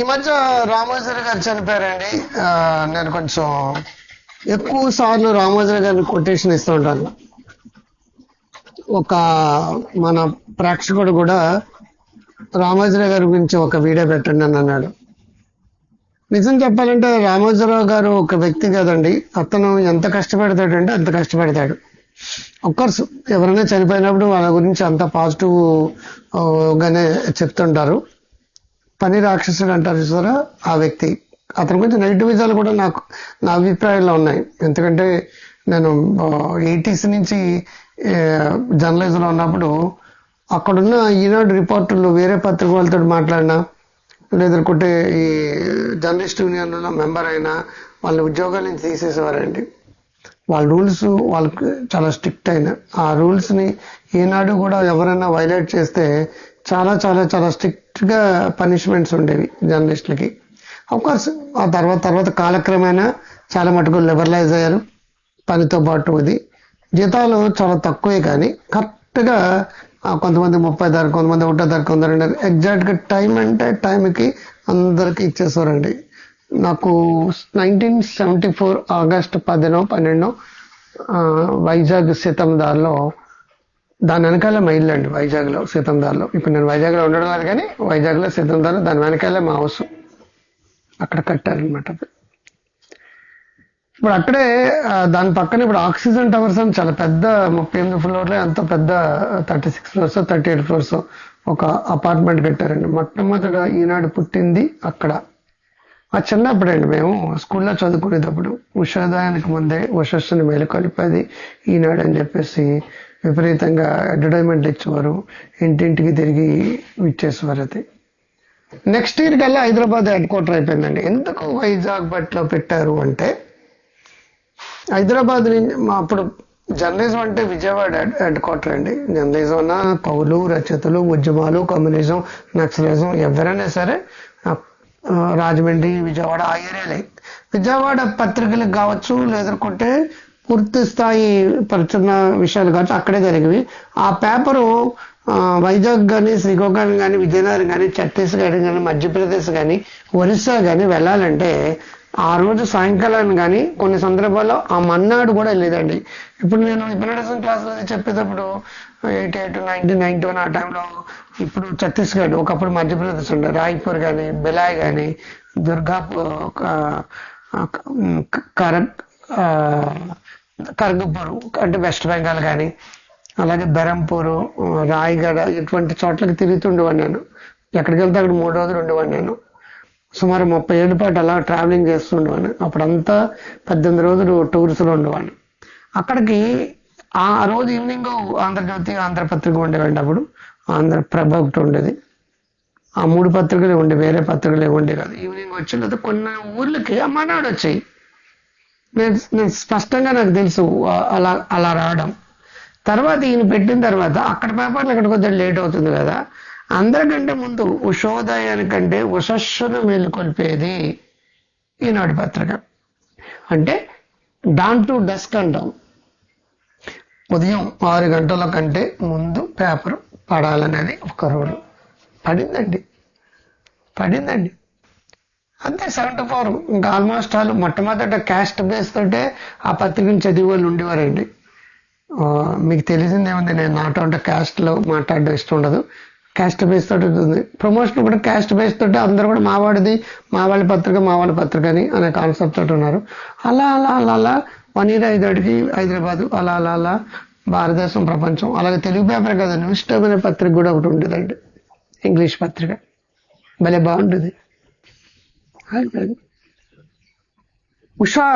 ఈ మధ్య రామోజర్ గారు చనిపోయారండి. నేను కొంచెం ఎక్కువ సార్లు రామోజర్ గారిని కొటేషన్ ఇస్తూ ఉంటాను. ఒక మన ప్రేక్షకుడు కూడా రామోజీరావు గారి గురించి ఒక వీడియో పెట్టండి అని అన్నాడు. నిజం చెప్పాలంటే రామోజీరావు గారు ఒక వ్యక్తి కదండి. అతను ఎంత కష్టపడతాడంటే అంత కష్టపడతాడు. కోర్స్ ఎవరైనా చనిపోయినప్పుడు వాళ్ళ గురించి అంత పాజిటివ్ గానే చెప్తుంటారు. పని రాక్షసుడు అంటారు చూసారా? ఆ వ్యక్తి. అతని గురించి నెగిటివ్ విజయాలు కూడా నాకు నా అభిప్రాయంలో ఉన్నాయి. ఎందుకంటే నేను ఎయిటీస్ నుంచి జర్నలిజంలో ఉన్నప్పుడు అక్కడున్న ఈనాడు రిపోర్టర్లు వేరే పత్రిక వాళ్ళతో మాట్లాడినా లేదనుకుంటే ఈ జర్నలిస్ట్ యూనియన్లో మెంబర్ అయినా వాళ్ళ ఉద్యోగాల నుంచి తీసేసేవారండి. వాళ్ళ రూల్స్ వాళ్ళకి చాలా స్ట్రిక్ట్ అయిన. ఆ రూల్స్ని ఈనాడు కూడా ఎవరైనా వైలేట్ చేస్తే చాలా చాలా చాలా స్ట్రిక్ట్గా పనిష్మెంట్స్ ఉండేవి జర్నలిస్టులకి. కోర్స్ ఆ తర్వాత తర్వాత కాలక్రమేణా చాలా మటుకు లిబరలైజ్ అయ్యారు. పనితో పాటు ఇది. జీతాలు చాలా తక్కువే కానీ కరెక్ట్గా కొంతమంది ముప్పై ధర కొంతమంది ఒకటో ధర కొందరు ఎగ్జాక్ట్గా టైం అంటే టైంకి అందరికి ఇచ్చేసారండి నాకు నైన్టీన్ సెవెంటీ ఫోర్ ఆగస్ట్ పదినో పన్నెండో వైజాగ్ వైజాగ్ సీతందార్లో దాని వెనకాల మా ఇల్లు అండి వైజాగ్లో సీతందార్లో ఇప్పుడు నేను వైజాగ్లో ఉండడం లేదు కానీ వైజాగ్లో సీతందార్లో దాని వెనకాలే మా హౌస్ అక్కడ కట్టారనమాట అది ఇప్పుడు అక్కడే దాని పక్కన ఇప్పుడు ఆక్సిజన్ టవర్స్ అని చాలా పెద్ద ముప్పై ఎనిమిది ఫ్లోర్లో ఎంతో పెద్ద thirty six floors thirty eight floors ఒక అపార్ట్మెంట్ కట్టారండి. మొట్టమొదట ఈనాడు పుట్టింది అక్కడ. ఆ చిన్నప్పుడండి మేము స్కూల్లో చదువుకునేటప్పుడు ఉషోదయానికి ముందే ఉషస్సుని మేలుకొలిపేది ఈనాడు అని చెప్పేసి విపరీతంగా అడ్వర్టైజ్మెంట్లు ఇచ్చేవారు ఇంటింటికి తిరిగి ఇచ్చేసేవారు అది. నెక్స్ట్ ఇయర్ కల్లా హైదరాబాద్ హెడ్ క్వార్టర్ అయిపోయిందండి. ఎందుకు వైజాగ్ బట్లో పెట్టారు అంటే హైదరాబాద్ నుంచి మా అప్పుడు జర్నలిజం అంటే విజయవాడ హెడ్- క్వార్టర్ అండి. జర్నలిజం అన్న కవులు రచయితలు ఉద్యమాలు కమ్యూనిజం నక్సలిజం ఎవరైనా సరే రాజమండ్రి విజయవాడ ఆ ఏరియాలే. విజయవాడ పత్రికలకు కావచ్చు లేదనుకుంటే పూర్తి స్థాయి పరిచున్న విషయాలు కావచ్చు అక్కడే జరిగేవి ఆ పేపరు వైజాగ్ కానీ శ్రీకాకుళం కానీ విజయనగరం కానీ ఛత్తీస్గఢ్ కానీ మధ్యప్రదేశ్ కానీ ఒరిస్సా కానీ వెళ్ళాలంటే ఆ రోజు సాయంకాలం కానీ కొన్ని సందర్భాల్లో ఆ మన్నాడు కూడా వెళ్ళేదండి. ఇప్పుడు నేను ఇబ్రడేషన్ క్లాస్లో చెప్పేటప్పుడు eighty eight nineteen ninety one ఆ టైంలో ఇప్పుడు ఛత్తీస్గఢ్ ఒకప్పుడు మధ్యప్రదేశ్ ఉండే రాయ్పూర్ కానీ బెలాయ్ కానీ దుర్గాపూర్ కరక్ కర్గపూర్ అంటే వెస్ట్ బెంగాల్ కానీ అలాగే బెరంపూరు రాయగఢ ఇటువంటి చోట్లకి తిరుగుతుండేవాడిని నేను. ఎక్కడికి వెళ్తే అక్కడ మూడు రోజులు ఉండేవాడిని నేను. సుమారు ముప్పై ఏళ్ళ పాటు అలా ట్రావెలింగ్ చేస్తుండేవాడిని అప్పుడంతా పద్దెనిమిది రోజులు టూర్స్లో ఉండేవాడిని అక్కడికి ఆ రోజు ఈవినింగ్ ఆంధ్రజ్యోతి ఆంధ్రపత్రిక ఉండేవండి అప్పుడు. ఆంధ్రప్రభ ఒకటి ఉండేది. ఆ మూడు పత్రికలు ఉండే వేరే పత్రికలు ఉండే కాదు. ఈవినింగ్ వచ్చిన కొన్ని ఊర్లకి అమ్మనాడు వచ్చాయి. నేను నేను స్పష్టంగా నాకు తెలుసు అలా అలా రావడం. తర్వాత ఈయన పెట్టిన తర్వాత అక్కడ పేపర్లు ఇక్కడ కొంచెం లేట్ అవుతుంది కదా. అందరికంటే ముందు ఉషోదయానికంటే ఉషస్సును మేలుకొల్పేది ఈనాడు పత్రిక. అంటే డాన్ టు డస్క్ అంటాం. ఉదయం ఆరు గంటల కంటే ముందు పేపర్ పడాలనేది ఒక రూల్. పడిందండి. పడిందండి. అంతే సెవెంటీ ఫోర్ ఇంకా ఆల్మోస్ట్ ఆల్ మొట్టమొదట క్యాస్ట్ బేస్ తోటే ఆ పత్రికను చదివి వాళ్ళు ఉండేవారండి. మీకు తెలిసిందే ఉంది నేను నాట్ అంటే క్యాస్ట్లో మాట్లాడడం ఇష్టం ఉండదు. క్యాస్ట్ బేస్ తోటి ఉంటుంది. ప్రమోషన్ కూడా క్యాస్ట్ బేస్ తోటి అందరూ కూడా మావాడిది మావాళ్ళ పత్రిక మావాళ్ళ పత్రిక అని అనే కాన్సెప్ట్ తోటి ఉన్నారు. అలా అలా అలా అలా వన్ ఇయర్ ఐదోటికి హైదరాబాద్ అలా అలా అలా భారతదేశం ప్రపంచం. అలాగే తెలుగు పేపర్ కదా న్యూస్ టైమ్ అనే పత్రిక కూడా ఒకటి ఉండేదండి. ఇంగ్లీష్ పత్రిక. భలే బాగుంటుంది Usha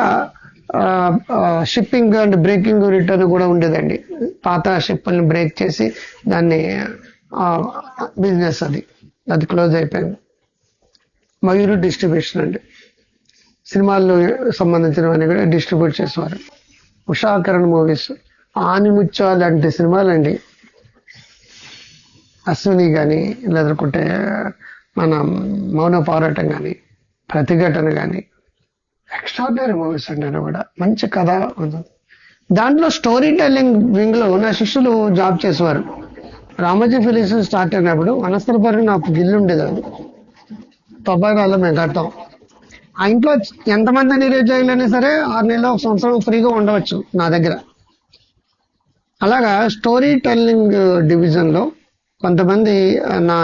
shipping and breaking return కూడా ఉండేదండి. పాత షిప్ని బ్రేక్ చేసి దాన్ని బిజినెస్ అది అది క్లోజ్ అయిపోయింది. మయూరు డిస్ట్రిబ్యూషన్ అండి. సినిమాల్లో సంబంధించినవన్నీ కూడా డిస్ట్రిబ్యూట్ చేసేవారు. ఉషాకరణ్ మూవీస్ ఆనిముత్య లాంటి సినిమాలండి. అశ్విని కానీ లేదంటే మన మౌన పోరాటం కానీ ప్రతిఘటన కానీ ఎక్స్ట్రాడినరీ మూవీస్ అండి కూడా. మంచి కథ ఉంది దాంట్లో స్టోరీ టెల్లింగ్ వింగ్లో నా శిష్యులు జాబ్ చేసేవారు. రామోజీ ఫిలిమ్స్ స్టార్ట్ అయినప్పుడు వనస్థలపురం నాకు గిల్లు ఉండేది తొంభై నాలుగులో మేము కడతాం. ఆ ఇంట్లో ఎంతమంది నిరుద్యోగులైనా సరే ఆరు నెలలు ఒక సంవత్సరం ఫ్రీగా ఉండవచ్చు నా దగ్గర. అలాగా స్టోరీ టెల్లింగ్ డివిజన్లో కొంతమంది నా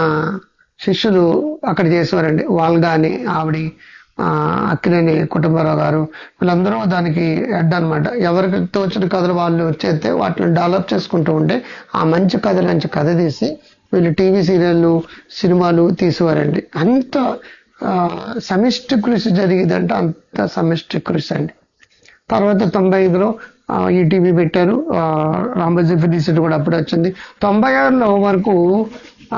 శిష్యులు అక్కడ చేసేవారండి. వాళ్ళు కానీ ఆవిడ అక్కినేని కుటుంబరావు గారు. వీళ్ళందరూ దానికి హెడ్ అనమాట ఎవరికి తోచిన కథలు వాళ్ళు చేస్తే వాటిని డెవలప్ చేసుకుంటూ ఉంటే ఆ మంచి కథ నుంచి కథ తీసి వీళ్ళు టీవీ సీరియళ్ళు సినిమాలు తీసేవారండి. అంత సమిష్టి కృషి జరిగిందంటే అంత సమిష్టి కృషి అండి. తర్వాత తొంభై ఐదులో ఈటీవీ పెట్టారు. ఆ, రామోజీ కూడా అప్పుడే వచ్చింది. తొంభై ఆరులో వరకు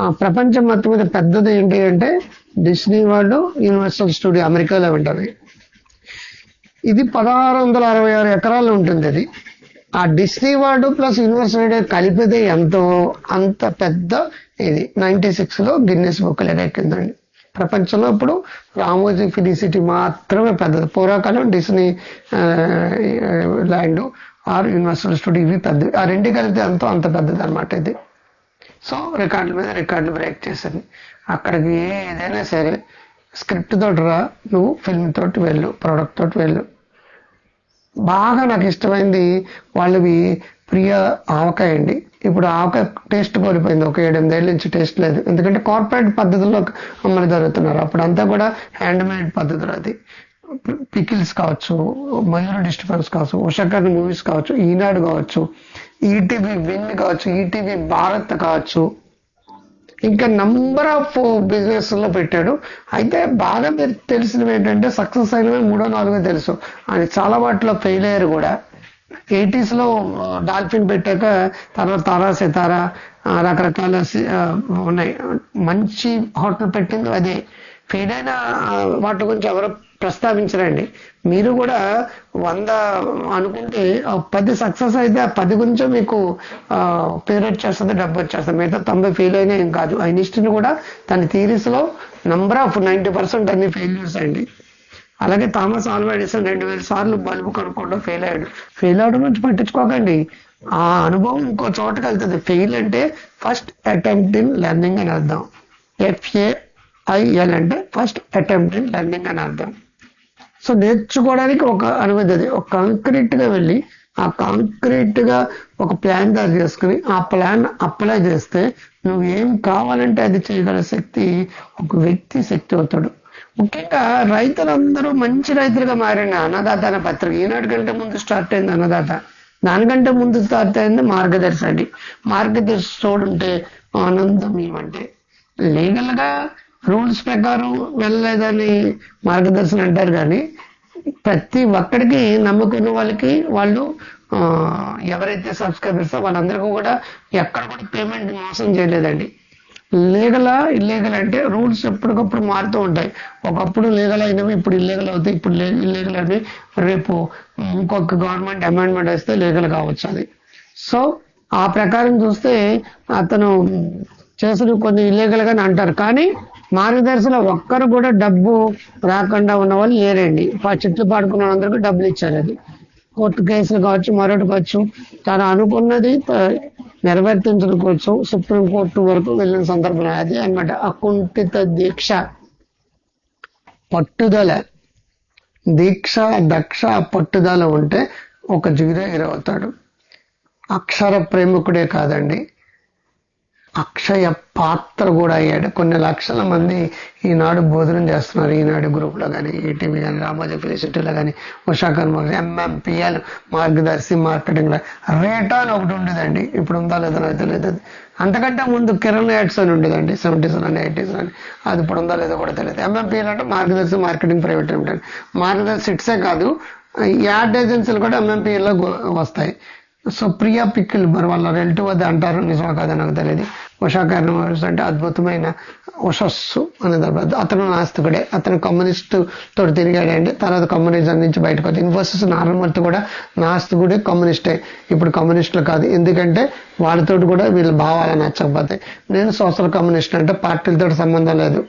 ప్రపంచం మొత్తం మీద పెద్దది ఏంటి అంటే డిస్నీ వరల్డ్ యూనివర్సల్ స్టూడియో అమెరికాలో ఉంటుంది. ఇది పదహారు వందల అరవై ఆరు ఎకరాలు ఉంటుంది అది. ఆ Disney world plus universal studio కలిపితే ఎంతో అంత పెద్ద ఇది. నైన్టీ సిక్స్లో గిన్నెస్ బుక్ ఎక్కిందండి. ప్రపంచంలో ఇప్పుడు రామోజీ ఫిలిసిటీ మాత్రమే పెద్దది. పూర్వకాలం Disney land or universal studio ఇవి పెద్దవి. ఆ రెండు కలిపితే ఎంతో అంత పెద్దది అనమాట ఇది. సో రికార్డుల మీద రికార్డులు బ్రేక్ చేశాను అక్కడికి ఏదైనా సరే స్క్రిప్ట్ తోటి రా నువ్వు ఫిల్మ్ తోటి వెళ్ళు ప్రోడక్ట్ తోటి వెళ్ళు. బాగా నాకు ఇష్టమైంది వాళ్ళవి ప్రియ ఆవకాయ అండి. ఇప్పుడు ఆవకాయ టేస్ట్ కోల్పోయింది. ఒక ఏడెనిమిదేళ్ళ నుంచి టేస్ట్ లేదు. ఎందుకంటే కార్పొరేట్ పద్ధతిలో అమలు జరుగుతున్నారు. అప్పుడంతా కూడా హ్యాండ్ మేడ్ పద్ధతులు అది. పికిల్స్ కావచ్చు మయూర్ డిస్టర్బెన్స్ కావచ్చు ఉషకర్ మూవీస్ కావచ్చు ఈనాడు కావచ్చు ఈటీవీ విన్ కావచ్చు ఈటీవీ భారత్ కావచ్చు. ఇంకా నంబర్ ఆఫ్ బిజినెస్లో పెట్టాడు. అయితే బాగా మీరు తెలిసినవి ఏంటంటే సక్సెస్ అయినవి మూడో నాలుగో తెలుసు. ఆయన చాలా వాటిలో ఫెయిల్ అయ్యారు కూడా. ఎయిటీస్లో డాల్ఫిన్ పెట్టాక తర్వాత తారా సితారా రకరకాల ఉన్నాయి. మంచి హోటల్ పెట్టింది అదే. ఫెయిల్ అయిన వాటి గురించి ఎవరు ప్రస్తావించరండి. మీరు కూడా వంద అనుకుంటే ఆ పది సక్సెస్ అయితే ఆ పది గురించో మీకు పేరు వచ్చేస్తుంది డబ్బు వచ్చేస్తుంది. మిగతా తొంభై ఫెయిల్ అయినా ఏం కాదు. ఐనిస్టిన్ కూడా తన థీరీస్లో నంబర్ ఆఫ్ నైంటీ పర్సెంట్ అన్ని ఫెయిల్యూర్స్ అండి అలాగే థామస్ ఆల్వా ఎడిసన్ రెండు వేల సార్లు బల్బు కనుక్కోవడం ఫెయిల్ అయ్యాడు. ఫెయిల్ అవడం నుంచి పట్టించుకోకండి. ఆ అనుభవం ఇంకో చోటకి వెళ్తుంది. ఫెయిల్ అంటే ఫస్ట్ అటెంప్ట్ ఇన్ లెర్నింగ్ అని అర్థం. ఎఫ్ఏఐఎల్ అంటే ఫస్ట్ అటెంప్ట్ ఇన్ లెర్నింగ్ అని అర్థం. సో నేర్చుకోవడానికి ఒక అనుమతి అది. ఒక కాంక్రీట్గా వెళ్ళి ఆ కాంక్రీట్గా ఒక ప్లాన్ తయారు చేసుకుని ఆ ప్లాన్ అప్లై చేస్తే నువ్వు ఏం కావాలంటే అది చేయగల శక్తి ఒక వ్యక్తి శక్తి అవుతాడు. ముఖ్యంగా రైతులందరూ మంచి రైతులుగా మారిన అన్నదాత అనే పత్రిక. ఈనాటి కంటే ముందు స్టార్ట్ అయింది అన్నదాత. దానికంటే ముందు స్టార్ట్ అయింది మార్గదర్శి అండి. మార్గదర్శి చూడుంటే ఆనందం ఏమంటే లీగల్గా రూల్స్ ప్రకారం వెళ్ళలేదని మార్గదర్శనం అంటారు కానీ ప్రతి ఒక్కడికి నమ్ముకున్న వాళ్ళకి వాళ్ళు ఎవరైతే సబ్స్క్రైబర్స్ వాళ్ళందరికీ కూడా ఎక్కడ కూడా పేమెంట్ మోసం చేయలేదండి. లీగలా ఇల్లీగల్ అంటే రూల్స్ ఎప్పటికప్పుడు మారుతూ ఉంటాయి. ఒకప్పుడు లీగల్ అయినవి ఇప్పుడు ఇల్లీగల్ అవుతాయి ఇప్పుడు ఇల్లీగల్ అవి రేపు ఇంకొక గవర్నమెంట్ అమెండ్మెంట్ వస్తే లీగల్ కావచ్చు అది. సో ఆ ప్రకారం చూస్తే అతను చేసిన కొన్ని ఇల్లీగల్ గానే అంటారు. కానీ మార్గదర్శిలో ఒక్కరు కూడా డబ్బు రాకుండా ఉన్న వాళ్ళు లేరండి. చెట్లు పాడుకున్న వాళ్ళందరికీ డబ్బులు ఇచ్చారు అది కోర్టు కేసులు కావచ్చు మరొకటి కావచ్చు తను అనుకున్నది నెరవేర్తించడం కోసం సుప్రీం కోర్టు వరకు వెళ్ళిన సందర్భం అది అనమాట అకుంఠిత దీక్ష. పట్టుదల. దీక్ష దక్ష పట్టుదల ఉంటే ఒక జీరో హీరో అవుతాడు అక్షర ప్రేమికుడే కాదండి. అక్షయ పాత్ర కూడా అయ్యాడు. కొన్ని లక్షల మంది ఈనాడు భోజనం చేస్తున్నారు. ఈనాడు గ్రూప్లో కానీ ఈటీవీ కానీ రామోజీ ఫిలిసిటీలో కానీ ఉషాకర్మ ఎంఎంపిఎల్ మార్గదర్శి మార్కెటింగ్ రేటా అని ఒకటి ఉండేదండి. ఇప్పుడు ఉందా లేదో నాకు తెలియదు. అంతకంటే ముందు కిరణ్ యాడ్స్ అని ఉండేదండి. సెవెంటీస్ అని ఎయిటీస్ అని. అది ఇప్పుడు ఉందా లేదో కూడా తెలియదు. ఎంఎంపిఎల్ అంటే మార్గదర్శి మార్కెటింగ్ ప్రైవేట్ లిమిటెడ్. మార్గదర్శి ఇట్సే కాదు. యాడ్ ఏజెన్సీలు కూడా MMPL లో వస్తాయి. సో ప్రియా పిక్కిల్ మరి వాళ్ళ రిలేటివ్ అది అంటారు. నిజమా కాదా నాకు తెలియదు ఉషా కర్ణవర్స్ అంటే అద్భుతమైన ఉషస్సు అనేది అర్థం. అతను నాస్తికుడే. అతను కమ్యూనిస్ట్ తోటి తిరిగాడండి తర్వాత కమ్యూనిజం నుంచి బయటకు వచ్చింది ఇన్ఫోసిస్ నారాయణమూర్తి కూడా నాస్తికుడే కమ్యూనిస్టే ఇప్పుడు కమ్యూనిస్టులు కాదు. ఎందుకంటే వాళ్ళతోటి కూడా వీళ్ళ భావాలు నచ్చకపోతాయి నేను సోషల్ కమ్యూనిస్ట్ అంటే పార్టీలతో సంబంధం లేదు.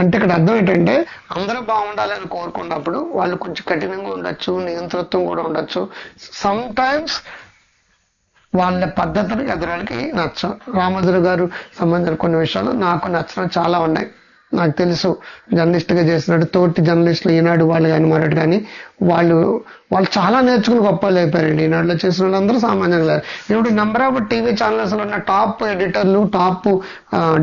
అంటే ఇక్కడ అర్థం ఏంటంటే అందరూ బాగుండాలని కోరుకున్నప్పుడు వాళ్ళు కొంచెం కఠినంగా ఉండొచ్చు నియంతృత్వం కూడా ఉండొచ్చు. సమ్ టైమ్స్ వాళ్ళ పద్ధతులు ఎదురానికి నచ్చ రామోజులు గారు సంబంధించిన కొన్ని విషయాలు నాకు నచ్చడం చాలా ఉన్నాయి. నాకు తెలుసు జర్నలిస్ట్గా చేసినట్టు తోటి జర్నలిస్టులు ఈనాడు వాళ్ళు కానీ మరొకటి కానీ వాళ్ళు వాళ్ళు చాలా నేర్చుకుని గొప్పలు అయిపోయారండి. ఈనాడులో చేసిన వాళ్ళందరూ సామాన్యంగా లేరు. ఇప్పుడు నెంబర్ ఆఫ్ టీవీ ఛానల్స్లో ఉన్న టాప్ ఎడిటర్లు టాప్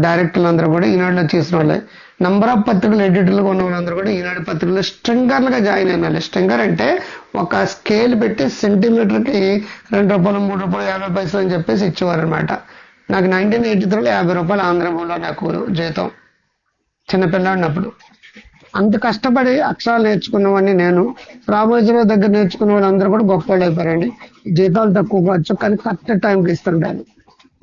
డైరెక్టర్లు అందరూ కూడా ఈనాడులో చేసిన వాళ్ళే. నంబర్ ఆఫ్ పత్రికలు ఎడిటర్లుగా ఉన్న వాళ్ళందరూ కూడా ఈనాడు పత్రికలో స్ట్రింగర్లుగా జాయిన్ అయినారు. స్ట్రింగర్ అంటే ఒక స్కేల్ పెట్టి సెంటీమీటర్కి రెండు రూపాయలు మూడు రూపాయలు యాభై పైసలు అని చెప్పేసి ఇచ్చేవారు అనమాట నాకు నైన్టీన్ ఎయిటీ త్రీలో యాభై రూపాయలు ఆంధ్రభూమిలో నాకు జీతం. చిన్నపిల్లాడినప్పుడు అంత కష్టపడి అక్షరాలు నేర్చుకున్నవాడిని నేను. రామోజీరావు దగ్గర నేర్చుకున్న వాళ్ళందరూ కూడా గొప్ప వాళ్ళు అయిపోయారండి. జీతాలు తక్కువ కావచ్చు కానీ కరెక్ట్ టైంకి ఇస్తుంటాను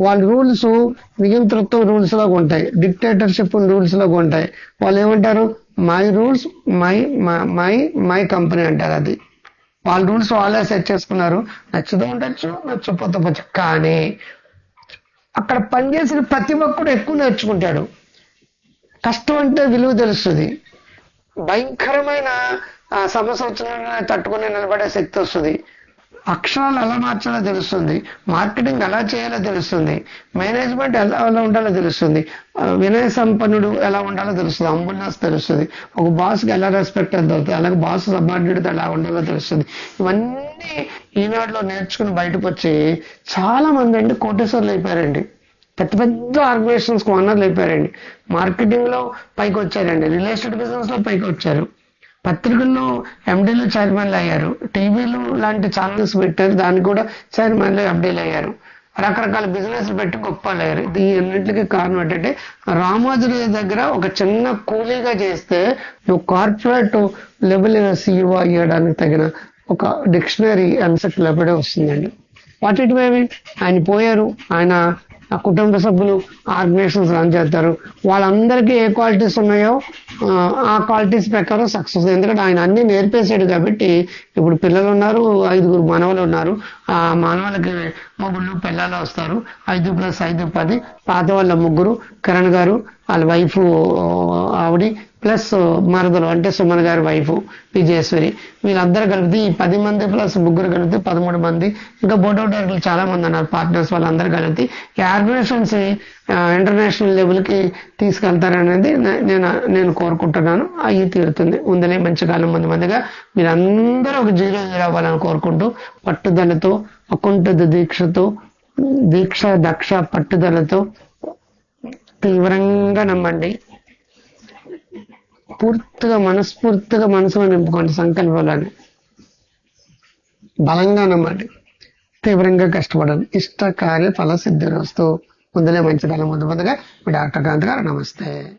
వాళ్ళ రూల్స్ నియంతృత్వం రూల్స్ లాగా ఉంటాయి. డిక్టేటర్షిప్ రూల్స్ లాగా ఉంటాయి. వాళ్ళు ఏమంటారు? My rules my my my company అంటారు అది. వాళ్ళ రూల్స్ వాళ్ళే సెట్ చేసుకున్నారు. నచ్చుతూ ఉండొచ్చు నచ్చకపోతే పోవచ్చు కానీ అక్కడ పనిచేసిన ప్రతి ఒక్కడు ఎక్కువ నేర్చుకుంటాడు. కష్టం అంటే విలువ తెలుస్తుంది. భయంకరమైన సమస్య వచ్చిన తట్టుకుని నిలబడే శక్తి వస్తుంది. అక్షరాలు ఎలా మార్చాలో తెలుస్తుంది మార్కెటింగ్ ఎలా చేయాలో తెలుస్తుంది మేనేజ్మెంట్ ఎలా ఎలా ఉండాలో తెలుస్తుంది వినయ సంపన్నుడు ఎలా ఉండాలో తెలుస్తుంది అంబులెన్స్ తెలుస్తుంది ఒక బాస్కి ఎలా రెస్పెక్ట్ ఎంత అవుతుంది అలాగే బాస్ సబార్డినేట్ ఎలా ఉండాలో తెలుస్తుంది. ఇవన్నీ ఈనాడులో నేర్చుకుని బయటకు వచ్చి చాలా మంది అండి కోటేశ్వర్లు అయిపోయారండి. పెద్ద పెద్ద ఆర్గనైజేషన్స్ ఓనర్లు అయిపోయారండి. మార్కెటింగ్లో పైకి వచ్చారండి రియల్ ఎస్టేట్ బిజినెస్లో పైకి వచ్చారు పత్రికల్లో ఎండీలు చైర్మన్లు అయ్యారు. టీవీలు లాంటి ఛానల్స్ పెట్టారు. దాన్ని కూడా చైర్మన్లు ఎండీలు అయ్యారు. రకరకాల బిజినెస్ పెట్టి గొప్ప వాళ్ళు అయ్యారు. అన్నింటికి కారణం ఏంటంటే రామోజీ దగ్గర ఒక చిన్న కూలీగా చేస్తే నువ్వు కార్పొరేట్ లెవెల్ సీఈఓ అయ్యడానికి తగిన ఒక డిక్షనరీ అన్సెట్ లెవెడే వస్తుందండి. వాట్ ఇట్ మేబీ ఆయన పోయారు. ఆయన ఆ కుటుంబ సభ్యులు ఆర్గనైజేషన్స్ రన్ చేస్తారు. వాళ్ళందరికీ ఏ క్వాలిటీస్ ఉన్నాయో ఆ, క్వాలిటీస్ ప్రకారం సక్సెస్ ఎందుకంటే ఆయన అన్ని నేర్పేశాడు కాబట్టి ఇప్పుడు పిల్లలు ఉన్నారు ఐదుగురు మానవులు ఉన్నారు. ఆ మానవులకి మొగుళ్ళు పిల్లలు వస్తారు. ఐదు ప్లస్ ఐదు పది. పాత వాళ్ళ ముగ్గురు కిరణ్ గారు వాళ్ళ వైఫ్ ఆవిడ ప్లస్ మరదలు అంటే సుమన్ గారి వైఫ్ విజయేశ్వరి. వీళ్ళందరూ కలిపితే ఈ పది మంది ప్లస్ ముగ్గురు కలిపితే పదమూడు మంది. ఇంకా బోర్డ్ ఆఫ్ డైరెక్టర్లు చాలా మంది ఉన్నారు పార్ట్నర్స్ వాళ్ళందరూ కలిపి. ఈ ఆర్గనైజేషన్స్ ఇంటర్నేషనల్ లెవెల్కి తీసుకెళ్తారనేది నేను నేను కోరుకుంటున్నాను. అయ్యి తీరుతుంది. ఉందలే మంచి కాలం ముందు మందిగా మీరందరూ ఒక జీరో జీరో అవ్వాలని కోరుకుంటూ పట్టుదలతో అకుంఠిత దీక్షతో దీక్ష దక్ష పట్టుదలతో తీవ్రంగా నమ్మండి. పూర్తిగా మనస్ఫూర్తిగా మనసులో నింపుకోండి సంకల్పాలని. బలంగా నమ్మండి. తీవ్రంగా కష్టపడండి. ఇష్ట కార్య ఫల సిద్ధి వస్తూ ముందులే మంచి బలం ముందు ముందుగా మీ డాక్టర్ కాంత్ గారు నమస్తే.